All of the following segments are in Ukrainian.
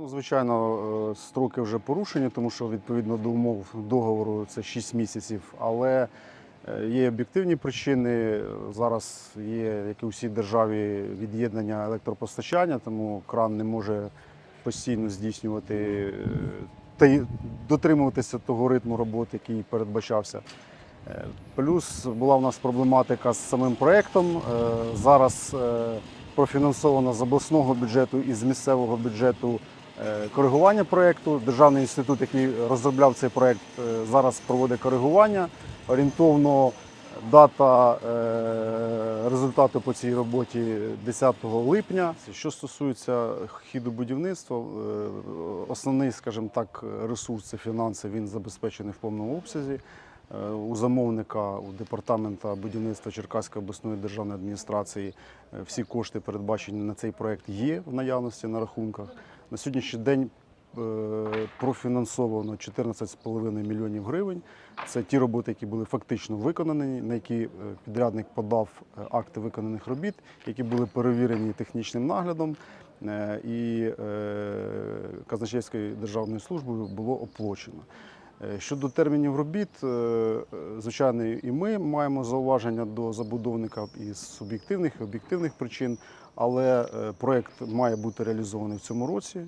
Ну, звичайно, е, строки вже порушені, тому що відповідно до умов договору це 6 місяців. Але е, є об'єктивні причини. Зараз є, як і у всій державі, від'єднання електропостачання, тому кран не може постійно здійснювати е, та дотримуватися того ритму роботи, який передбачався. Плюс була в нас проблематика з самим проєктом. Е, Зараз профінансовано з обласного бюджету і з місцевого бюджету коригування проєкту. Державний інститут, який розробляв цей проєкт, е, зараз проводить коригування. Орієнтовно дата е, результату по цій роботі 10 липня. Що стосується хіду будівництва, е, основний, скажімо так, ресурс це фінанси. Він забезпечений в повному обсязі. Е, У замовника, у департамента будівництва Черкаської обласної державної адміністрації е, всі кошти передбачені на цей проект є в наявності на рахунках. На сьогоднішній день е, профінансовано 14,5 мільйонів гривень. Це ті роботи, які були фактично виконані, на які е, підрядник подав е, акти виконаних робіт, які були перевірені технічним наглядом. І казначейською державною службою було оплачено. Е, Щодо термінів робіт, е, звичайно, і ми маємо зауваження до забудовника із суб'єктивних і об'єктивних причин, але е, проект має бути реалізований в цьому році.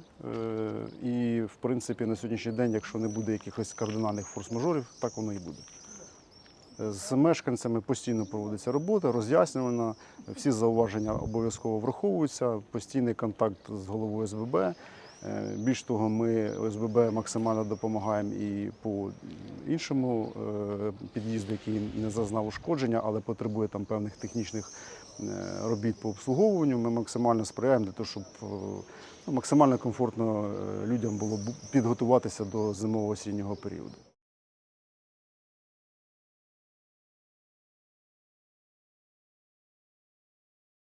І, в принципі, на сьогоднішній день, якщо не буде якихось кардинальних форс-мажорів, так воно і буде. З мешканцями постійно проводиться робота, роз'яснювана, всі зауваження обов'язково враховуються, постійний контакт з головою СББ. Е, Більш того, ми ОСББ максимально допомагаємо і по іншому е, під'їзду, який не зазнав ушкодження, але потребує там певних технічних е, робіт по обслуговуванню. Ми максимально сприяємо для того, щоб ну, максимально комфортно людям було підготуватися до зимово-осіннього періоду.